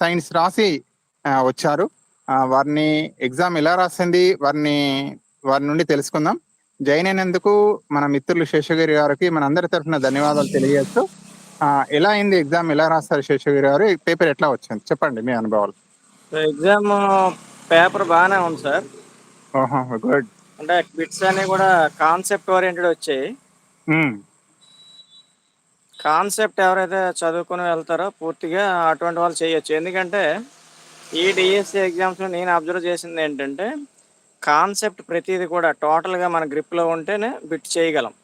Science రాసి వచ్చారు. వారిని ఎగ్జామ్ ఎలా రాసింది వారిని వారి నుండి తెలుసుకుందాం. జాయిన్ అయినందుకు మన మిత్రులు శేషగిరి గారికి మన అందరి తరఫున ధన్యవాదాలు తెలియజేస్తూ ఎలా అయింది ఎగ్జామ్ ఎలా రాస్తారు శేషగిరి గారు పేపర్ ఎట్లా వచ్చింది? చెప్పండి మీ అనుభవాలు. ఎగ్జామ్ పేపర్ బాగానే ఉంది సార్. గుడ్. అంటే బిట్స్ అన్ని కూడా కాన్సెప్ట్ ఓరియంటెడ్ వచ్చాయి. కాన్సెప్ట్ ఎవరైతే చదువుకుని వెళ్తారో పూర్తిగా అటువంటి వాళ్ళు చేయొచ్చు. ఎందుకంటే ఈ డిఎస్సి ఎగ్జామ్స్లో నేను అబ్జర్వ్ చేసింది ఏంటంటే కాన్సెప్ట్ ప్రతిదీ కూడా టోటల్గా మన గ్రిప్లో ఉంటేనే బిట్ చేయగలం.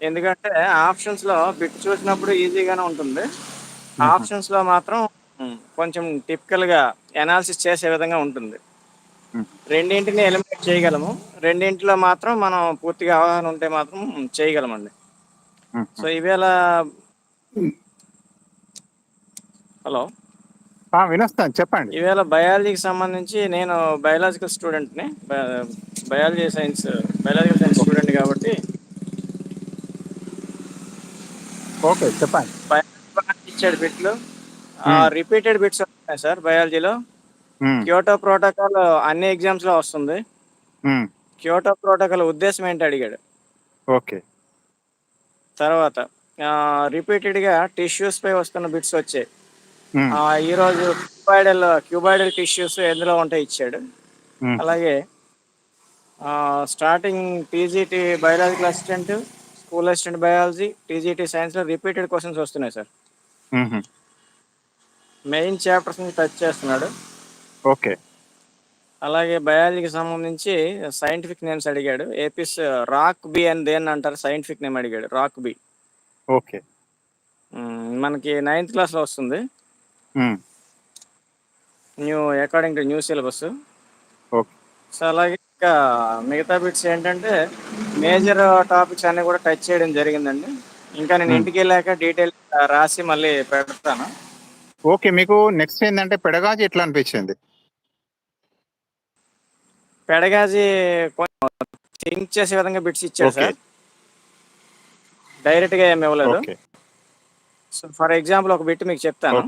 ఎందుకంటే ఆప్షన్స్లో బిట్ చూసినప్పుడు ఈజీగానే ఉంటుంది. ఆప్షన్స్లో మాత్రం కొంచెం టిపికల్గా ఎనాలిసిస్ చేసే విధంగా ఉంటుంది. రెండింటిని ఎలిమినేట్ చేయగలము. రెండింటిలో మాత్రం మనం పూర్తిగా అవగాహన ఉంటే మాత్రం చేయగలమండి. సో ఈవేళ హలో. వినొస్తాను చెప్పండి. ఈవేళ బయాలజీకి సంబంధించి నేను బయాలజికల్ స్టూడెంట్ని biology science biological science student కాబట్టి ఓకే చెప్పండి. ఇచ్చాడు బిట్లు. రిపీటెడ్ బిట్స్ వస్తున్నాయి సార్ బయాలజీలో. క్యోటో ప్రోటోకాల్ అన్ని ఎగ్జామ్స్లో వస్తుంది క్యోటో ప్రోటోకాల్ ఉద్దేశం ఏంటి అడిగాడు. ఓకే. తర్వాత రిపీటెడ్గా టిష్యూస్ పై వస్తున్న బిట్స్ వచ్చాయి. ఉమ్, ఆ, ఈ రోజు క్యూబాయిడల్ క్యూబాయిడల్ టిష్యూస్ ఎందులో ఉంటాయి ఇచ్చాడు. అలాగే starting TGT biological assistant school assistant biology TGT సైన్స్లో రిపీటెడ్ క్వశ్చన్స్ వస్తున్నాయి సార్. మెయిన్ చాప్టర్స్ని టచ్ చేస్తున్నాడు. ఓకే. అలాగే బయాలజీకి సంబంధించి సైంటిఫిక్ నేమ్స్ అడిగాడు. ఏపీస్ రాక్ బి అని దేన్ని అంటారు సైంటిఫిక్ నేమ్ అడిగాడు రాక్ బి. ఓకే. మనకి నైన్త్ క్లాస్లో వస్తుంది. ఉమ్, new according to new syllabus. So అలాగే ఇంకా మిగతా బిట్స్ ఏంటంటే మేజర్ టాపిక్స్ అన్ని కూడా టచ్ చేయడం జరిగిందండి. ఇంకా నేను. ఇంటికి వెళ్ళాక డీటెయిల్ రాసి మళ్ళీ పెడతాను. ఓకే మీకు నెక్స్ట్ ఏంటంటే పెడగాజీ ఎట్లా అనిపించింది? పెడగాజీ థింక్ చేసే విధంగా బిట్స్ ఇచ్చాడు సార్. డైరెక్ట్గా ఏమి ఇవ్వలేదు సో ఫర్ ఎగ్జాంపుల్ ఒక బిట్ మీకు చెప్తాను.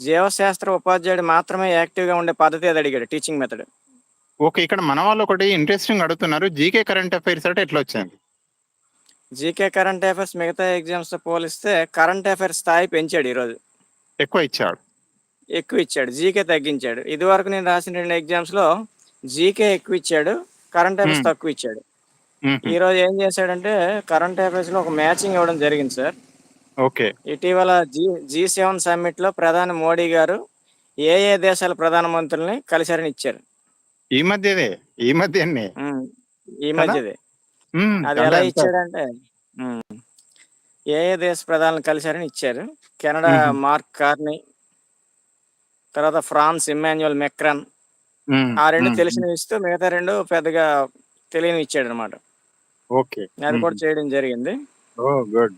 జీవశాస్త్ర ఉపాధ్యాయుడు మాత్రమే యాక్టివ్గా ఉండే పద్ధతి అది అడిగాడు టీచింగ్ మెథడ్. ఓకే ఇక్కడ మన వాళ్ళు ఒకటి ఇంట్రెస్టింగ్ అడుగుతున్నారు. జీకే కరెంట్ అఫైర్స్ అంటే ఎట్లా వచ్చింది జీకే కరెంట్ అఫైర్స్ మిగతా ఎగ్జామ్స్తో పోలిస్తే కరెంట్ అఫైర్స్ స్థాయి పెంచాడు ఈరోజు. ఎక్కువ ఇచ్చాడు. ఎక్కువ ఇచ్చాడు జీకే తగ్గించాడు. ఇదివరకు నేను రాసిన రెండు ఎగ్జామ్స్లో జీకే ఎక్కువ ఇచ్చాడు కరెంట్ అఫైర్స్ Hmm. తక్కువ ఇచ్చాడు ఉమ్, ఈ రోజు ఏం చేశాడంటే కరెంట్ అఫైర్స్లో ఒక మ్యాచింగ్ ఇవ్వడం జరిగింది సార్. ఓకే ఇటీవల జీ జీ సెవెన్ సమ్మిట్లో ప్రధాని మోడీ గారు ఏ ఏ దేశాల ప్రధానమంత్రుల్ని కలిశారని ఇచ్చారు. ఈ మధ్యదే ఈ మధ్యనే. Hmm. ఈ? మధ్యదే. అది ఎలా ఇచ్చాడంటే ఏ ఏ దేశ ప్రధానులు కలిశారని ఇచ్చారు. కెనడా. మార్క్ కార్నీ తర్వాత ఫ్రాన్స్ ఇమ్మాన్యుయల్ మెక్రాన్. ఆ రెండు ఉమ్, తెలిసినవి ఇస్తూ మిగతా రెండు పెద్దగా తెలియని ఇచ్చాడు అనమాట ఓకే. అది కూడా చేయడం జరిగింది. Oh good.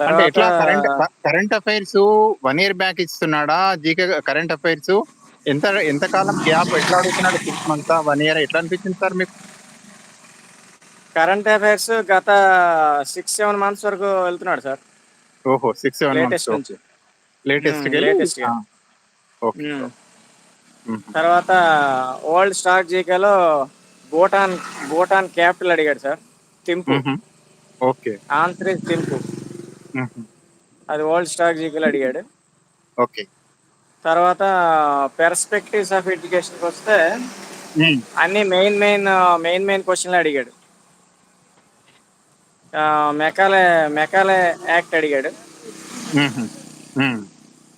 అంటే ఎట్లా current current affairs one year back ఇస్తున్నాడా? GK current affairs? ఎంత ఎంత కాలం గ్యాప్ ఎట్లా అడుగుతున్నాడు సిక్స్ మంత్స్ వన్ ఇయర్? ఎట్లా అనిపించింది సార్ మీకు? కరెంట్ అఫైర్స్ గత సిక్స్ సెవెన్ మంత్స్ వరకు వెళ్తున్నాడు సార్. ఓహో సిక్స్ సెవెన్ లేటెస్ట్ నుంచి. లేటెస్ట్ latest గా. ఓకే ఉమ్. ఉమ్, తర్వాత ఓల్డ్ స్టాక్ జీకేలో భూటాన్ భూటాన్ క్యాపిటల్ అడిగాడు sir Thimphu okay. Is Thimphu అది ఓల్డ్ స్టాక్ జీకేలో అడిగాడు. ఓకే. తర్వాత పెర్స్పెక్టివ్స్ ఆఫ్ ఎడ్యుకేషన్కి వస్తే అన్ని మెయిన్ మెయిన్ మెయిన్ మెయిన్ క్వశ్చన్లు అడిగాడు. మెకాలే మెకాలే యాక్ట్ అడిగాడు.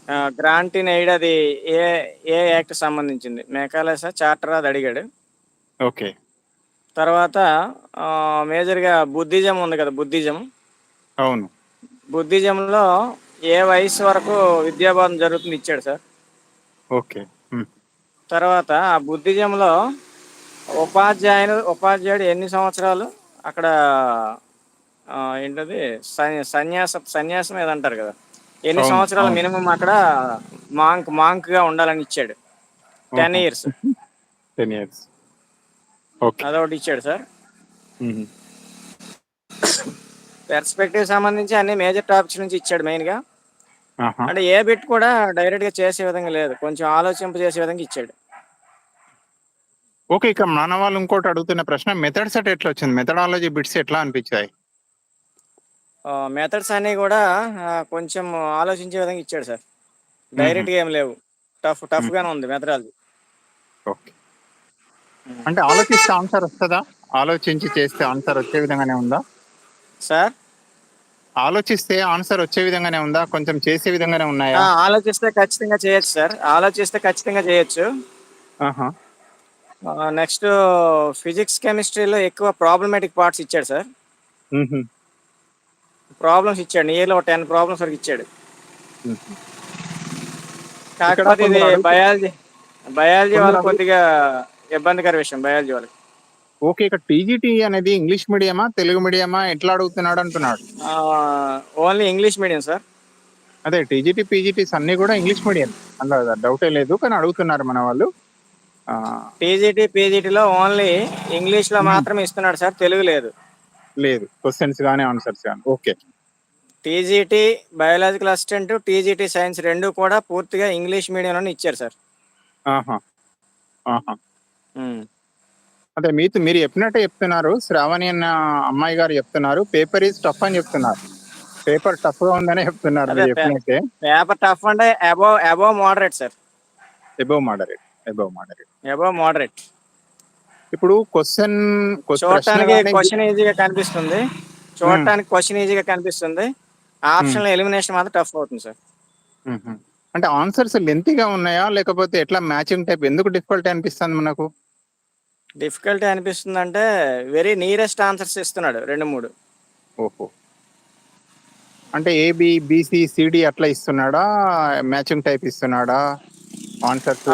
ఉమ్, ఉమ్, గ్రాంట్ ఇన్ ఎయిడ్ అది ఏ ఏ యాక్ట్ సంబంధించింది? మెకాలే సార్ చార్టర్ అది అడిగాడు. ఓకే. తర్వాత మేజర్గా బుద్ధిజం ఉంది కదా బుద్ధిజం. అవును. బుద్ధిజంలో ఏ వయసు వరకు విద్యాబోధన జరుగుతుంది ఇచ్చాడు సార్. ఓకే. తర్వాత ఆ బుద్ధిజంలో ఉపాధ్యాయులు ఉపాధ్యాయుడు ఎన్ని సంవత్సరాలు? అక్కడ ఏంటది? సన్య- సన్యాస సన్యాసం ఏదంటారు కదా? ఎన్ని సంవత్సరాలు. మినిమం అక్కడ మాంక్ మాంక్గా ఉండాలని ఇచ్చాడు. Ten. Years ten years okay అదొకటి ఇచ్చాడు సార్. పెర్స్పెక్టివ్ సంబంధించి అన్ని మేజర్ టాపిక్స్ నుంచి ఇచ్చాడు మెయిన్గా ఆహా. అంటే ఏ బిట్ కూడా డైరెక్ట్గా చేసే విధంగా లేదు. కొంచెం ఆలోచింప చేసే విధంగా ఇచ్చాడు. ఓకే ఇక మన వాళ్ళు ఇంకోటి అడుగుతున్న ప్రశ్న మెథడ్ సెట్ ఎట్లా వచ్చింది? మెథడాలజీ బిట్స్ ఎట్లా అనిపించాయి? మెథడ్స్ అన్నీ కూడా కొంచెం ఆలోచించే విధంగా ఇచ్చాడు సార్. డైరెక్ట్గా ఏం లేవు. టఫ్ టఫ్గానే ఉంది మెథడాలజీ ఓకే. అంటే ఆలోచిస్తే ఆన్సర్ వస్తుందా? ఆలోచించి చేస్తే ఆన్సర్ వచ్చే విధంగానే ఉందా? సార్? ఆలోచిస్తే ఆన్సర్ వచ్చే విధంగానే ఉందా? కొంచెం చేసే విధంగానే ఉన్నాయా? ఆలోచిస్తే ఖచ్చితంగా చేయొచ్చు సార్. ఆలోచిస్తే ఖచ్చితంగా చేయొచ్చు. ఆహా. నెక్స్ట్ ఫిజిక్స్ కెమిస్ట్రీలో ఎక్కువ ప్రాబ్లమేటిక్ పార్ట్స్ ఇచ్చాడు సార్. ప్రాబ్లమ్స్ ఇచ్చాడు. నియర్లో టెన్ ప్రాబ్లమ్స్ వరకు ఇచ్చాడు. కాకపోతే ఇది బయాలజీ బయాలజీ వాళ్ళకి కొద్దిగా ఇబ్బందికర విషయం బయాలజీ వాళ్ళకి. ఓకే ఇక్కడ టీజీటీ అనేది ఇంగ్లీష్ మీడియమా తెలుగు మీడియమా ఎట్లా అడుగుతున్నాడు అంటున్నాడు? ఓన్లీ ఇంగ్లీష్ మీడియం సార్ అదే టీజీటీ పీజీటీస్ అన్ని కూడా ఇంగ్లీష్ మీడియం అందులో డౌటే లేదు కానీ అడుగుతున్నారు మన వాళ్ళు. ఆ, టీజీటీ పీజీటీలో ఓన్లీ ఇంగ్లీష్లో మాత్రమే ఇస్తున్నాడు సార్ తెలుగు లేదు. లేదు. క్వశ్చన్స్ కానీ ఆన్సర్స్ కానీ okay TGT biological assistant TGT science రెండు కూడా పూర్తిగా ఇంగ్లీష్ మీడియంలోనే ఇచ్చారు సార్. ఆహా. ఆహా. అదే మీతో మీరు చెప్పినట్టే చెప్తున్నారు శ్రావణి అన్న అమ్మాయి గారు చెప్తున్నారు పేపర్ ఈజ్ టఫ్ అని చెప్తున్నారు. పేపర్ టఫ్గా ఉందనే చెప్తున్నారు మీరు అదే, చెప్పినట్టే. పేపర్ టఫ్ అంటే above above moderate sir. Above moderate above moderate. Above moderate. ఇప్పుడు క్వశ్చన్ చూడటానికి క్వశ్చన్ ఈజీగా కనిపిస్తుంది. చూడటానికి క్వశ్చన్ ఈజీగా కనిపిస్తుంది. ఆప్షన్ ఎలిమినేషన్ మాత్రం టఫ్ అవుతుంది సార్. అంటే ఆన్సర్స్ లెంతీగా ఉన్నాయా? లేకపోతే ఎట్లా మ్యాచింగ్ టైప్ ఎందుకు డిఫికల్ట్ అనిపిస్తుంది మనకు? డిఫికల్టీ అనిపిస్తుంది అంటే వెరీ నియరెస్ట్ ఆన్సర్స్ ఇస్తున్నాడు రెండు మూడు. ఓహో. అంటే ఏబి బీసీ సిడి అట్లా ఇస్తున్నాడా? Matching type ఇస్తున్నాడా? Answers.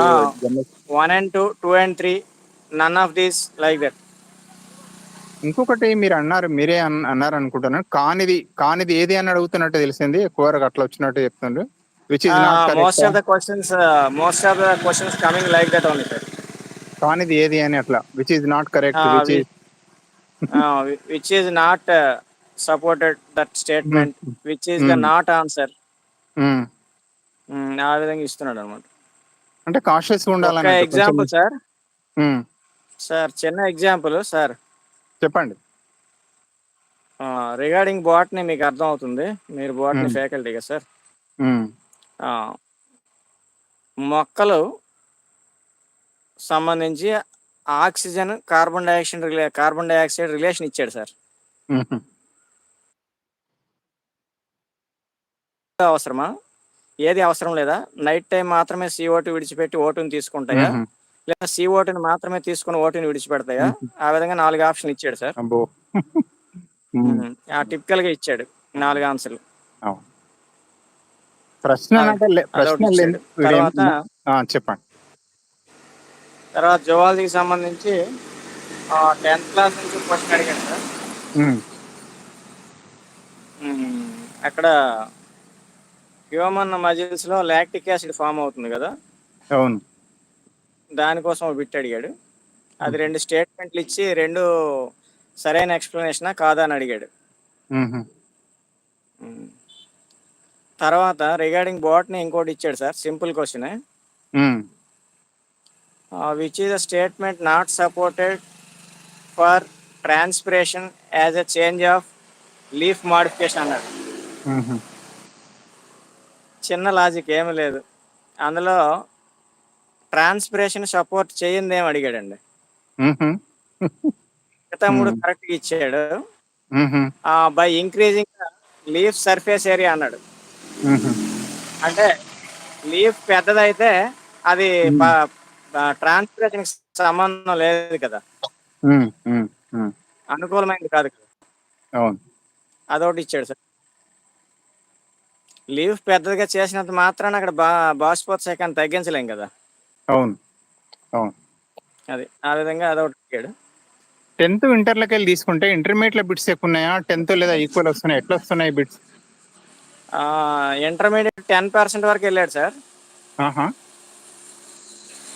One and two two and three none of these like that ఇంకొకటి మీరు అన్నారు మీరే అన్- అన్నారు అనుకుంటున్నాను కానిది కానిది ఏది అని అడుగుతున్నట్టు తెలిసింది. ఎక్కువ అట్లా వచ్చినట్టు చెప్తుండ్రు. Which is most of the questions most of the questions coming like that only sir కానిది ఏది అని అట్లా. Which is not correct which we- which is not supported that statement which is the. Not answer ఆ విధంగా ఇస్తున్నాడు అనమాట. అంటే కాషియస్ ఒక ఉండాలని ఎగ్జాంపుల్ సార్. సార్ చిన్న ఎగ్జాంపుల్ సార్ చెప్పండి. రిగార్డింగ్ బాట్ని మీకు అర్థం అవుతుంది మీరు బాట్ని. ఫ్యాకల్టీ కదా సార్. ఆ, మొక్కలు సంబంధించి ఆక్సిజన్ కార్బన్ డైఆక్సైడ్ రిలే కార్బన్ డైఆక్సైడ్ రిలేషన్ ఇచ్చాడు సార్. అవసరమా? ఏది అవసరం లేదా? నైట్ టైం మాత్రమే CO2 విడిచిపెట్టి ఓటుని తీసుకుంటాయా? లేదా CO2 మాత్రమే తీసుకుని ఓటుని విడిచిపెడతాయా? ఆ విధంగా నాలుగు ఆప్షన్లు ఇచ్చాడు సార్. అబ్బో. ఆ టిపికల్గా ఇచ్చాడు నాలుగు ఆన్సర్లు. ప్రశ్న. తర్వాత ఆ, చెప్పండి. తర్వాత జువాలజీకి సంబంధించి టెన్త్ క్లాస్ నుంచి క్వశ్చన్ అడిగాడు సార్. అక్కడ హ్యూమన్ మజిల్స్లో లాక్టిక్ యాసిడ్ ఫామ్ అవుతుంది కదా? అవును. దానికోసం బిట్ అడిగాడు. అది రెండు స్టేట్మెంట్లు ఇచ్చి రెండు సరైన ఎక్స్ప్లెనేషన్ కాదా అని అడిగాడు. తర్వాత రిగార్డింగ్ బాట్ని ఇంకోటి ఇచ్చాడు sir simple question. Which is a statement not supported for transpiration as a change of leaf modification అన్నాడు. చిన్న లాజిక్ ఏమీ లేదు. అందులో ట్రాన్స్పిరేషన్ సపోర్ట్ చేయింది ఏమి అడిగాడండి. ఉహు, మిగతా మూడు Hmm. కరెక్ట్ ఇచ్చాడు. ఉహు, by increasing leaf surface area అన్నాడు. అంటే లీఫ్ పెద్దదైతే అది ట్రాన్స్పిరేషన్ సంబంధం లేదు కదా. అనుకూలమైనది కాదు అదొకటి ఇచ్చాడు సార్. లీవ్ పెద్దదిగా చేసినంత మాత్రాన అక్కడ బా బాష్పోత్సకాన్ని తగ్గించలేం కదా. అవును. అవును. అది ఆ విధంగా అదొకటి ఇచ్చాడు టెన్త్ ఇంటర్లోకి వెళ్ళి తీసుకుంటే ఇంటర్మీడియట్లో బిట్స్ ఎక్కువ ఉన్నాయా టెన్త్ లేదా ఈక్వల్ వస్తున్నాయి? ఎట్లా వస్తున్నాయి బిట్స్? ఇంటర్మీడియట్ టెన్ పర్సెంట్ వరకు వెళ్ళాడు సార్. ఆహా.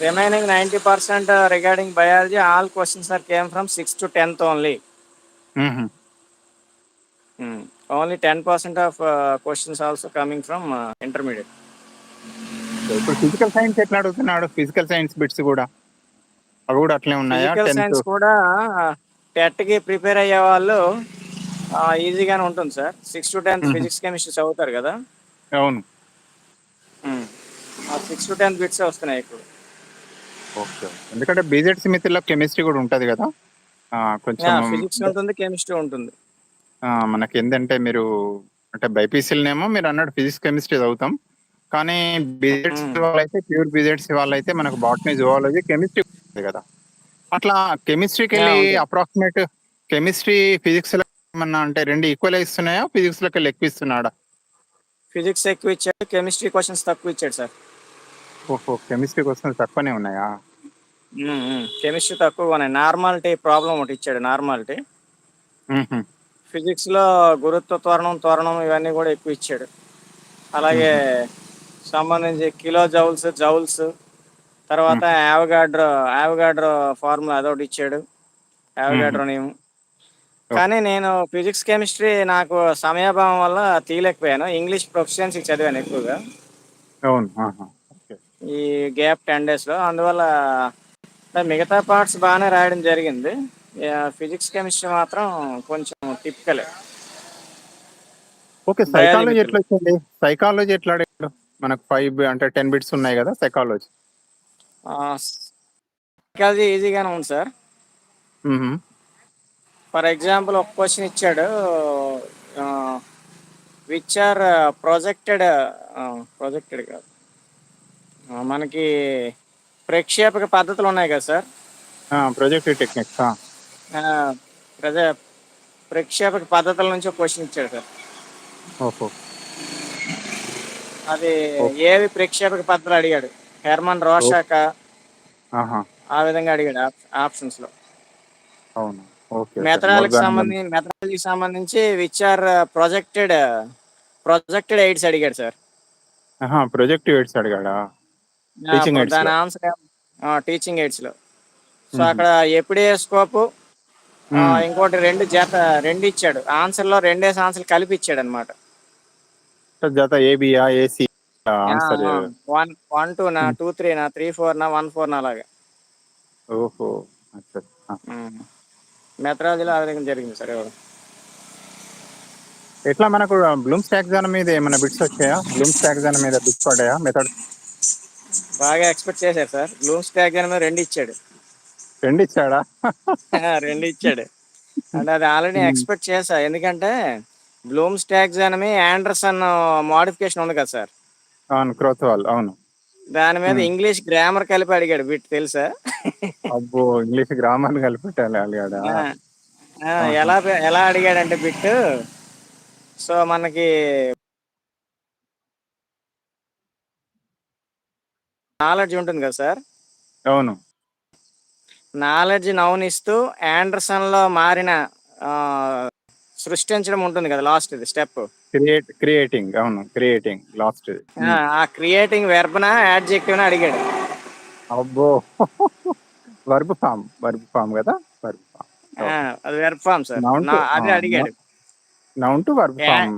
Remaining ninety percent regarding biology all questions are came from six to tenth only. Only ten percent of questions also coming from intermediate. ఇప్పుడు ఫిజికల్ సైన్స్ ఎట్లా అడుగుతున్నాడు? Physical science bits కూడా. అవి కూడా అట్లే ఉన్నాయా? ఫిజికల్ సైన్స్ కూడా టెట్కి ప్రిపేర్ అయ్యే వాళ్ళు ఈజీగానే ఉంటుంది sir. Six to tenth. Physics chemistry చదువుతారు కదా? అవును. సిక్స్ టు టెన్త్ బిట్స్ వస్తున్నాయి ఇప్పుడు. ఓకే. ఎందుకంటే బీజెడ్సీ మిత్రుల్లో కెమిస్ట్రీ కూడా ఉంటది కదా? కొంచెం ఫిజిక్స్ ఉంటుంది కెమిస్ట్రీ ఉంటుంది. మనకి ఏంటంటే మీరు అంటే బైపీసీలనేమో మీరు అన్నట్టు ఫిజిక్స్ కెమిస్ట్రీ చదువుతాం. కానీ బీజెడ్సీ మ్మ్. వాళ్ళైతే ప్యూర్ బీజెడ్సీ వాళ్ళైతే మనకు బాటనీ జువాలజీ కెమిస్ట్రీ ఉంటుంది కదా. అట్లా కెమిస్ట్రీకి వెళ్ళి. అప్రాక్సిమేట్ కెమిస్ట్రీ ఫిజిక్స్ ఏమన్నా అంటే రెండు ఈక్వల్ ఇస్తున్నాయా? ఫిజిక్స్ లకి ఎక్కువ ఇస్తున్నాడా? ఫిజిక్స్ ఎక్కువ ఇచ్చాడు కెమిస్ట్రీ క్వశ్చన్స్ తక్కువ ఇచ్చాడు సార్. ఓహో కెమిస్ట్రీ క్వశ్చన్స్ తక్కువనే ఉన్నాయా? కెమిస్ట్రీ తక్కువ ఉన్నాయి నార్మాలిటీ ప్రాబ్లం ఒకటి ఇచ్చాడు నార్మాలిటీ. ఫిజిక్స్లో గురుత్వ త్వరణం త్వరణం ఇవన్నీ కూడా ఎక్కువ ఇచ్చాడు. అలాగే సంబంధించి కిలో జౌల్స్ జౌల్స్. తర్వాత యావగాడ్రో యావగాడ్రో ఫార్ములా అదొకటి ఇచ్చాడు. యావగాడ్రో నియమం కానీ నేను ఫిజిక్స్ కెమిస్ట్రీ నాకు సమయాభావం వల్ల తీయలేకపోయాను. ఇంగ్లీష్ ప్రొఫిషియన్సీ చదివాను ఎక్కువగా. అవును. ఈ గ్యాప్ టెన్ డేస్లో అందువల్ల అంటే మిగతా పార్ట్స్ బాగానే రాయడం జరిగింది. ఫిజిక్స్ కెమిస్ట్రీ మాత్రం కొంచెం టిపికలే. ఓకే. సైకాలజీ. ఎట్లా వచ్చింది? సైకాలజీ ఎట్లా మనకు ఫైవ్ అంటే టెన్ బిట్స్ ఉన్నాయి కదా సైకాలజీ సైకాలజీ ఈజీగానే ఉంది సార్. ఫర్ ఎగ్జాంపుల్ ఒక క్వశ్చన్ ఇచ్చాడు విచ్ ఆర్ ప్రొజెక్టెడ్ ప్రొజెక్టెడ్ కాదు. మనకి ప్రక్షేపక పద్ధతులు ఉన్నాయి కదా సార్. ప్రొజెక్ట్ టెక్నిక్స్ ప్రజ ప్రక్షేపక పద్ధతుల నుంచి క్వశ్చన్ ఇచ్చాడు సార్. ఓహో. అది ఏవి ప్రక్షేపక పద్ధతులు అడిగాడు? హెర్మన్ రోషాక ఆ విధంగా అడిగాడు ఆప్షన్స్లో. అవును. సంబంధించి మెథడాలజీకి సంబంధించి which are projected projected aids అడిగాడు సార్. ప్రొజెక్ట్ ఎయిడ్స్ అడిగాడా? దాని. Answer teaching ఎయిడ్స్లో. సో అక్కడ ఎప్పుడే స్కోప్. ఇంకోటి రెండు జత రెండు ఇచ్చాడు. ఆన్సర్లో రెండేసి ఆన్సర్ కలిపి ఇచ్చాడు అనమాట జత ఏబియా AC answer one one two నా టూ త్రీ నా త్రీ ఫోర్ నా వన్ ఫోర్ నా అలాగా ఓహో అచ్చా. ఆ. విధంగా జరిగింది సార్ ఎట్లా మనకు బ్లూమ్స్ టాక్సాన్ మీద ఏమైనా బిట్స్ వచ్చాయా? బ్లూమ్స్ టాక్సాన్ మీద బిట్స్ పడ్డాయా? మెథడ్ బాగా ఎక్స్పెక్ట్ చేశారు సార్. బ్లూమ్స్ ట్యాగ్ అని రెండు ఇచ్చాడు. రెండు ఇచ్చాడా? రెండు ఇచ్చాడు. అంటే అది ఆల్రెడీ ఎక్స్పెక్ట్ చేశా. ఎందుకంటే బ్లూమ్స్ టాక్సానమీ ఆండర్సన్ మోడిఫికేషన్ ఉంది కదా సార్? అవును క్రోత్వాల్ అవును. దాని మీద ఇంగ్లీష్ గ్రామర్ కలిపి అడిగాడు బిట్ తెలుసా? అబ్బో ఇంగ్లీష్ గ్రామర్ ఆ, ఆ, ఎలా ఎలా అడిగాడంటే బిట్ సో మనకి నాలెడ్జ్ ఉంటుంది కదా సార్? అవును. నాలెడ్జ్ నౌనిస్తూ ఆండర్సన్లో మారిన సృష్టించడం ఉంటుంది కదా లాస్ట్ ఇది స్టెప్ క్రియేట్ క్రియేటింగ్ అవును క్రియేటింగ్ లాస్ట్ ఆ క్రియేటింగ్ వెర్బ్న యాడ్జెక్టివ్ అడిగాడు. అబ్బో. వర్బ్ ఫామ్ వర్బ్ ఫామ్ కదా వర్బ్ ఫామ్ అది వెర్బ్ ఫామ్ సార్ అది అడిగాడు. Noun to verb. ఫామ్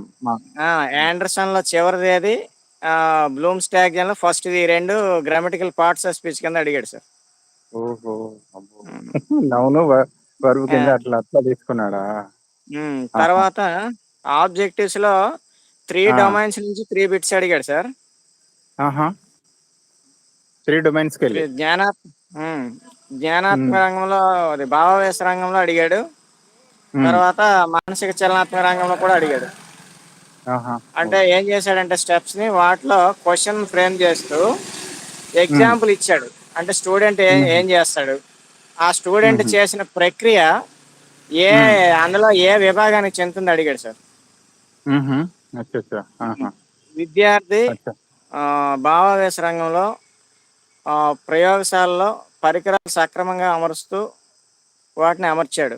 ఆ, ఆండర్సన్లో చివరిది అది బ్లూమ్ స్టాగ్లో ఫస్ట్ ఇది రెండు గ్రామటికల్ పార్ట్స్ ఆఫ్ స్పీచ్ కింద అడిగాడు సార్ ఓహో అబ్బో. నౌను వర్బ్ కింద అట్లా అట్లా తీసుకున్నాడా? తర్వాత ఆబ్జెక్టివ్స్లో త్రీ. డొమైన్స్ నుంచి త్రీ బిట్స్ అడిగాడు సార్. త్రీ డొమైన్స్కి వెళ్ళి జ్ఞానా ఉమ్, జ్ఞానాత్మక రంగంలో అది భావావేశ రంగంలో అడిగాడు. తర్వాత మానసిక చలనాత్మక రంగంలో కూడా అడిగాడు. అంటే ఏం చేశాడంటే స్టెప్స్ని వాటిలో క్వశ్చన్ ఫ్రేమ్ చేస్తూ ఎగ్జాంపుల్ ఇచ్చాడు. అంటే స్టూడెంట్ ఏం చేస్తాడు? ఆ స్టూడెంట్ చేసిన ప్రక్రియ ఏ అందులో ఏ విభాగానికి చెందుతుంది అడిగాడు సార్. విద్యార్థి భావావేశ రంగంలో ఆ, ప్రయోగశాలలో పరికరాలు సక్రమంగా అమరుస్తూ వాటిని అమర్చాడు.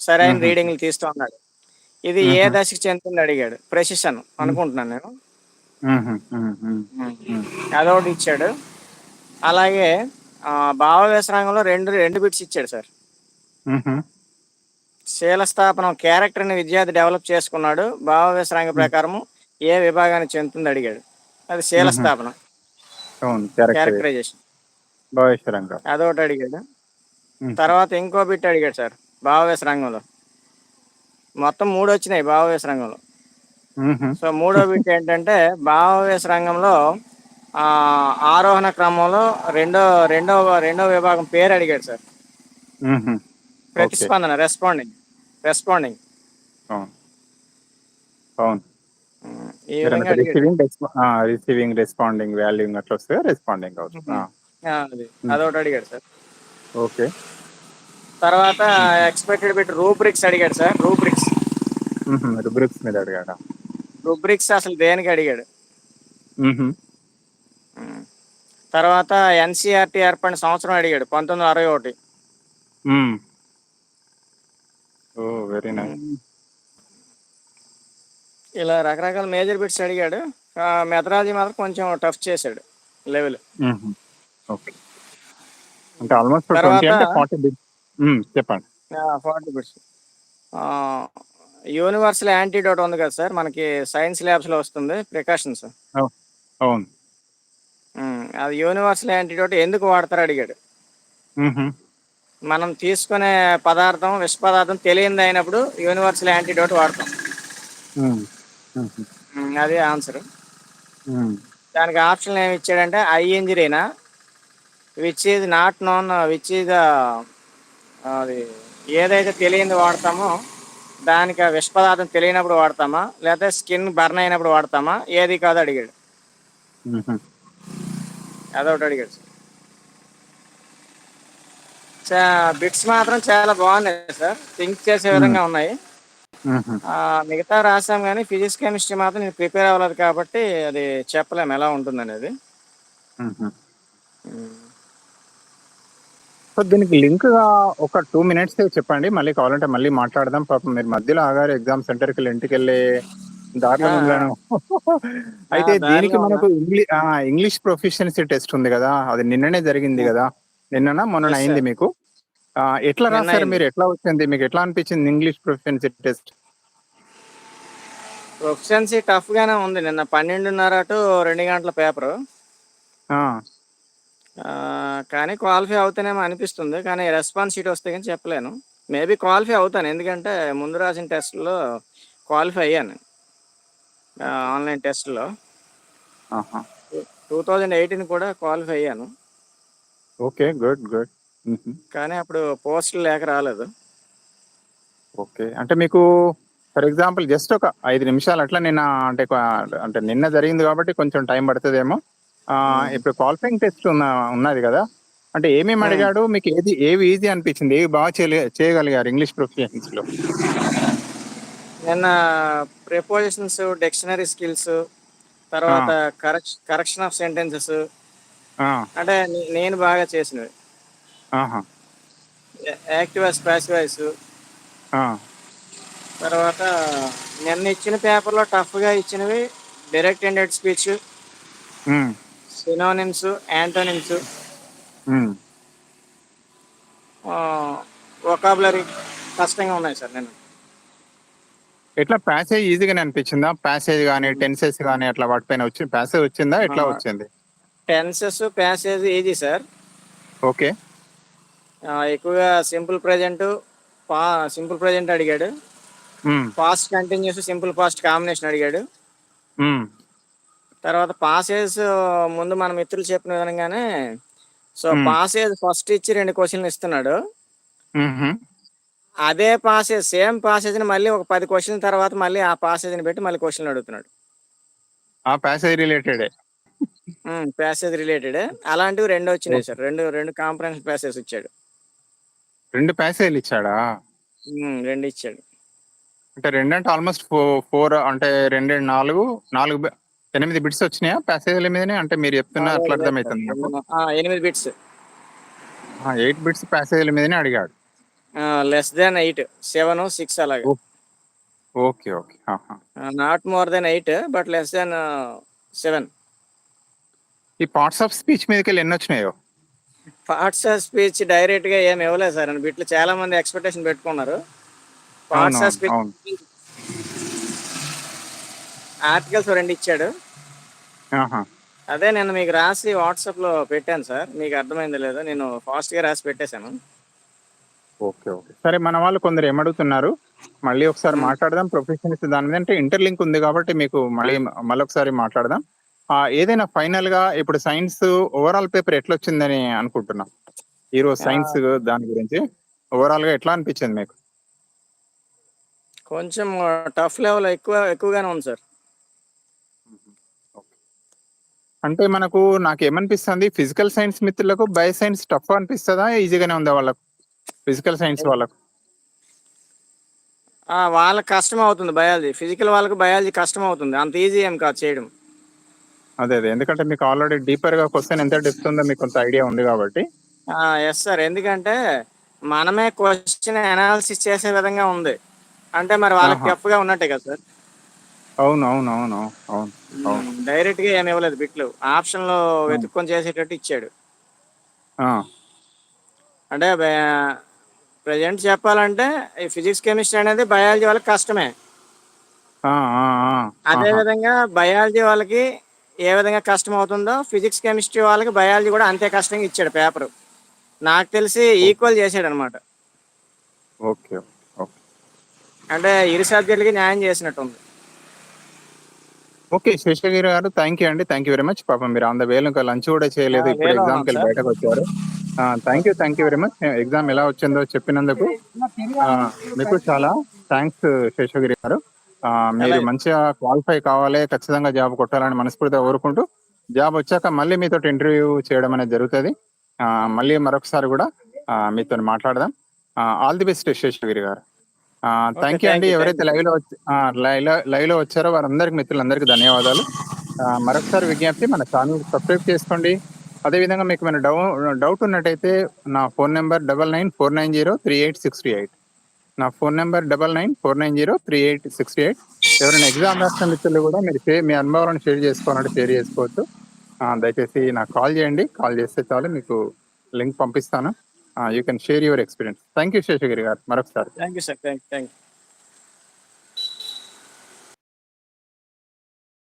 సరైన. రీడింగ్లు తీస్తూ ఉన్నాడు. ఇది ఏ దశకి చెందుతుంది అడిగాడు. ప్రెసిషన్ అనుకుంటున్నాను నేను. అదొకటి ఇచ్చాడు. అలాగే భావావేశ రంగంలో రెండు రెండు బిట్స్ ఇచ్చాడు సార్. శీలస్థాపనం క్యారెక్టర్ని విద్యార్థి డెవలప్ చేసుకున్నాడు. భావవేశ రంగ ప్రకారము ఏ విభాగానికి చెందుతుంది అడిగాడు. అది శీలస్థాపనం. క్యారెక్టరైజేషన్. అదొకటి అడిగాడు. తర్వాత ఇంకో బిట్ అడిగాడు సార్ భావవేశ రంగంలో. మొత్తం మూడు వచ్చినాయి భావవేశ రంగంలో. సో మూడో బిట్ ఏంటంటే భావవేశ రంగంలో ఆ, ఆరోహణ క్రమంలో రెండో రెండో రెండో విభాగం పేరు అడిగాడు సార్. ప్రతిస్పందన రెస్పాండింగ్ రెస్పాండింగ్ అవును. రిసీవింగ్ రిసీవింగ్ రెస్పాండింగ్ వాల్యూయింగ్ అట్లా వస్తే రెస్పాండింగ్ అవుతుంది అది. అదొకటి అడిగాడు సార్. ఓకే. తర్వాత ఎక్స్పెక్టెడ్ బిట్ రూబ్రిక్స్ అడిగాడు సార్. రూబ్రిక్స్ రుబ్రిక్స్ మీద అడిగాడా? రూబ్రిక్స్ అసలు దేనికి అడిగాడు. తర్వాత ఎన్సీఆర్టీ ఏర్పడిన సంవత్సరం అడిగాడు. పంతొమ్మిది అరవై ఒకటి. Oh very nice. ఇలా రకరకాల మేజర్ బిట్స్ అడిగాడు. మెథడాలజీ మాత్రం కొంచెం టఫ్ చేశాడు లెవెల్. ఓకే. అంటే ఆల్మోస్ట్ ఫార్టీ చెప్పండి. Forty bits. యూనివర్సల్ యాంటీడోట్ ఉంది కదా సార్ మనకి సైన్స్ ల్యాబ్స్లో వస్తుంది ప్రికాషన్స్. అవును. అది యూనివర్సల్ యాంటీడోట్ ఎందుకు వాడతారు అడిగాడు. మనం తీసుకునే పదార్థం విష పదార్థం తెలియంది అయినప్పుడు యూనివర్సల్ యాంటీడోట్ వాడతాం. అది ఆన్సర్. దానికి ఆప్షన్ ఏమి ఇచ్చాడంటే ఐ ఇంజరీనా? Which is not known which is అది ఏదైతే తెలియంది వాడతామో దానికి ఆ విష పదార్థం తెలియనప్పుడు వాడతామా? లేకపోతే స్కిన్ బర్న్ అయినప్పుడు వాడతామా? ఏది కాదు అడిగాడు. అదొకటి అడిగాడు బిట్స్ మాత్రం చాలా బాగున్నాయి సార్. థింక్ చేసే విధంగా ఉన్నాయి. మిగతా రాసాం కానీ ఫిజిక్స్ కెమిస్ట్రీ మాత్రం నేను ప్రిపేర్ అవ్వలేదు కాబట్టి అది చెప్పలేము ఎలా ఉంటుంది అనేది. సో దీనికి లింక్గా ఒక టూ మినిట్స్ చెప్పండి. మళ్ళీ కావాలంటే మళ్ళీ మాట్లాడదాం. పాపం మీరు మధ్యలో ఆగారు ఎగ్జామ్ సెంటర్కి ఇంటికి వెళ్ళే దారిలో అయితే దీనికి. మనకు ఇంగ్లీష్ ఇంగ్లీష్ ప్రొఫిషియన్సీ టెస్ట్ ఉంది కదా. అది నిన్ననే జరిగింది కదా. నిన్ననా? మొన్న అయింది. మీకు? ఎట్లా నిన్న రాస్తారు. మీరు? ఎట్లా వచ్చింది? మీకు ఎట్లా అనిపించింది English proficiency test? Proficiency tough గానే ఉంది. నిన్న పన్నెండున్నర టు రెండు గంటల పేపర్. కానీ క్వాలిఫై అవుతానేమో అనిపిస్తుంది. కానీ రెస్పాన్స్ షీట్ వస్తే కానీ చెప్పలేను. మేబీ క్వాలిఫై అవుతాను. ఎందుకంటే ముందు రాసిన టెస్ట్లో క్వాలిఫై అయ్యాను. ఆన్లైన్ టెస్ట్లో. టూ థౌజండ్ ఎయిటీన్ కూడా క్వాలిఫై అయ్యాను. Okay good good. కానీ అప్పుడు పోస్టులు లేక రాలేదు. ఓకే. అంటే మీకు ఫర్ ఎగ్జాంపుల్ జస్ట్ ఒక ఐదు నిమిషాలు అట్లా నిన్న అంటే అంటే నిన్న జరిగింది కాబట్టి కొంచెం టైం పడుతుందేమో. ఇప్పుడు క్వాలిఫైయింగ్ టెస్ట్ ఉన్న ఉన్నది కదా. అంటే ఏమేమి. అడిగాడు? మీకు ఏది ఏవి ఈజీ అనిపించింది? ఏవి బాగా చేయగలిగారు ఇంగ్లీష్ ప్రొఫిషియన్స్లో నిన్న ప్రిపోజిషన్స్ డిక్షనరీ స్కిల్స్ తర్వాత కరెక్షన్ ఆఫ్ సెంటెన్సెస్ అంటే నేను బాగా చేసినవి. ప్యాసివైజ్ ఆ, తర్వాత నిన్న ఇచ్చిన పేపర్లో టఫ్గా ఇచ్చినవి direct ended speech. Synonyms antonyms. ఉమ్. వొకాబులరీ కష్టంగా ఉన్నాయి సార్ నేను ఎట్లా ప్యాసేజ్ ఈజీగానే అనిపించిందా? ప్యాసేజ్ కానీ టెన్సెస్ కానీ అట్లా వాటిపైన వచ్చి ప్యాసేజ్ వచ్చిందా? ఎట్లా. వచ్చింది? Tenses passage easy sir? Okay. ఎక్కువగా సింపుల్ ప్రజెంట్ పా సింపుల్ ప్రజెంట్ అడిగాడు. Past continuous simple past combination అడిగాడు. తర్వాత పాసేజ్ ముందు మన మిత్రులు చెప్పిన విధంగానే సో. పాసేజ్ ఫస్ట్ ఇచ్చి రెండు క్వశ్చన్లు ఇస్తున్నాడు. అదే పాసేజ్ సేమ్ పాసేజ్ని మళ్ళీ ఒక పది క్వశ్చన్ తర్వాత మళ్ళీ ఆ పాసేజ్ని పెట్టి మళ్ళీ క్వశ్చన్లు అడుగుతున్నాడు. ఆ ప్యాసేజ్ రిలేటెడే. ప్యాసేజ్ రిలేటెడ్ అలాంటివి రెండు వచ్చినాయి సార్. రెండు రెండు కాంపరెన్స్ ప్యాసేజ్ ఇచ్చాడు. రెండు ప్యాసేజ్లు ఇచ్చాడా? రెండు ఇచ్చాడు. అంటే రెండు అంటే ఆల్మోస్ట్ ఫోర్ అంటే రెండు నాలుగు నాలుగు బి- ఎనిమిది బిట్స్ వచ్చినాయా? ప్యాసేజ్ల మీదనే? అంటే మీరు చెప్తున్నా అట్లా అర్థమవుతుంది నాకు. ఆ, ఎనిమిది బిట్స్ ఎయిట్ బిట్స్ ప్యాసేజ్ల మీదనే అడిగాడు. Less than eight seven six అలాగే. Okay okay. ఆహా. Not more than eight but less than seven ఈ పార్ట్స్ ఆఫ్ స్పీచ్ మీదకి వెళ్ళి ఎన్ని వచ్చినాయో? పార్ట్స్ ఆఫ్ స్పీచ్ డైరెక్ట్గా ఏమి ఇవ్వలేదు సార్. అని బిట్లు చాలా మంది ఎక్స్పెక్టేషన్ పెట్టుకున్నారు. పార్ట్స్ అవును. అవును ఆర్టికల్స్ రెండు ఇచ్చాడు. అదే నేను మీకు రాసి వాట్సాప్లో పెట్టాను సార్. మీకు అర్థమైందో లేదో నేను ఫాస్ట్గా రాసి పెట్టేశాను. Okay okay. సరే మన వాళ్ళు కొందరు ఏమడుగుతున్నారు? మళ్ళీ ఒకసారి. మాట్లాడదాం. ప్రొఫెషన్స్ దాని మీద అంటే ఇంటర్లింక్ ఉంది కాబట్టి మీకు మళ్ళీ మళ్ళీ ఒకసారి మాట్లాడదాం. ఏదైనా ఫైనల్గా ఇప్పుడు సైన్స్ ఓవరాల్ పేపర్ ఎట్లా వచ్చిందని అనుకుంటున్నా ఈరోజు సైన్స్ దాని గురించి. ఓవరాల్గా ఎట్లా అనిపించింది మీకు? కొంచెం టఫ్ లెవెల్ ఎక్కువ ఎక్కువగానే ఉంది సార్. అంటే మనకు నాకు ఏమనిపిస్తుంది? ఫిజికల్ సైన్స్ మిత్రులకు బయో సైన్స్ టఫ్ అనిపిస్తుందా? ఈజీగానే ఉందా వాళ్ళకు? ఫిజికల్ సైన్స్ వాళ్ళకు? వాళ్ళకి కష్టం అవుతుంది బయాలజీ ఫిజికల్ వాళ్ళకి బయాలజీ కష్టం అవుతుంది. అంత ఈజీ ఏం కాదు చేయడం. అదే అదే. ఎందుకంటే మీకు ఆల్రెడీ డీపర్గా క్వశ్చన్ ఎంత డెప్త్ ఉందో మీకు కొంత ఐడియా ఉంది కాబట్టి. ఎస్ సార్ ఎందుకంటే మనమే క్వశ్చన్ అనాలిసిస్ చేసే విధంగా ఉంది. అంటే మరి వాళ్ళకి. టఫ్గా ఉన్నట్టే కదా సార్ అవును అవును అవును అవును డైరెక్ట్గా ఏమి ఇవ్వలేదు బిట్లు. ఆప్షన్లో వెతుక్కొని చేసేటట్టు ఇచ్చాడు. అంటే ప్రజెంట్ చెప్పాలంటే ఈ ఫిజిక్స్ కెమిస్ట్రీ అనేది బయాలజీ వాళ్ళకి కష్టమే. అదే. విధంగా బయాలజీ వాళ్ళకి ఏ విధంగా కష్టం అవుతుందో ఫిజిక్స్ కెమిస్ట్రీ వాళ్ళకి బయాలజీ కూడా అంతే కష్టంగా ఇచ్చాడు పేపర్. నాకు తెలిసి ఈక్వల్ చేసాడు అనమాట ఓకే ఓకే. అంటే ఇరు సబ్జెక్టులకి న్యాయం చేసినట్టు ఉంది okay Seshagiri garu thank you అండి. థ్యాంక్ యూ వెరీ మచ్ పాపం మీరు ఆన్ ద వేలు ఇంకా లంచ్ కూడా చేయలేదు. ఇప్పుడు ఎగ్జామ్కి బయటకు వచ్చారు. Thank you thank you very much exam ఎలా వచ్చిందో చెప్పినందుకు. ఆ, మీకు చాలా థ్యాంక్స్ శేషగిరి గారు. మీరు. మంచిగా క్వాలిఫై కావాలి ఖచ్చితంగా జాబ్ కొట్టాలని మనస్ఫూర్తిగా కోరుకుంటూ జాబ్ వచ్చాక మళ్ళీ మీతో ఇంటర్వ్యూ చేయడం అనేది జరుగుతుంది. ఆ, మళ్ళీ మరొకసారి కూడా మీతో మాట్లాడదాం. ఆల్ ది బెస్ట్ శేషగిరి గారు. థ్యాంక్ యూ అండి. ఎవరైతే లైవ్లో లైవ్లో లైవ్లో వచ్చారో వారందరికి మిత్రులందరికీ ధన్యవాదాలు. మరొకసారి విజ్ఞప్తి మన ఛానల్ సబ్స్క్రైబ్ చేసుకోండి. అదేవిధంగా మీకు మన డౌ డౌట్ ఉన్నట్టయితే నా phone number double nine four nine zero three eight six eight. నా phone number double nine four nine zero three eight six eight. ఎవరైనా ఎగ్జామ్ రాసిన మిత్రులు కూడా మీరు మీ అనుభవాలను షేర్ చేసుకోవాలంటే షేర్ చేసుకోవచ్చు. దయచేసి నాకు కాల్ చేయండి. కాల్ చేస్తే చాలు మీకు లింక్ పంపిస్తాను. You can share your experience. Thank you Seshagiri garu. మరొకసారి. Thank you sir. Thank thank you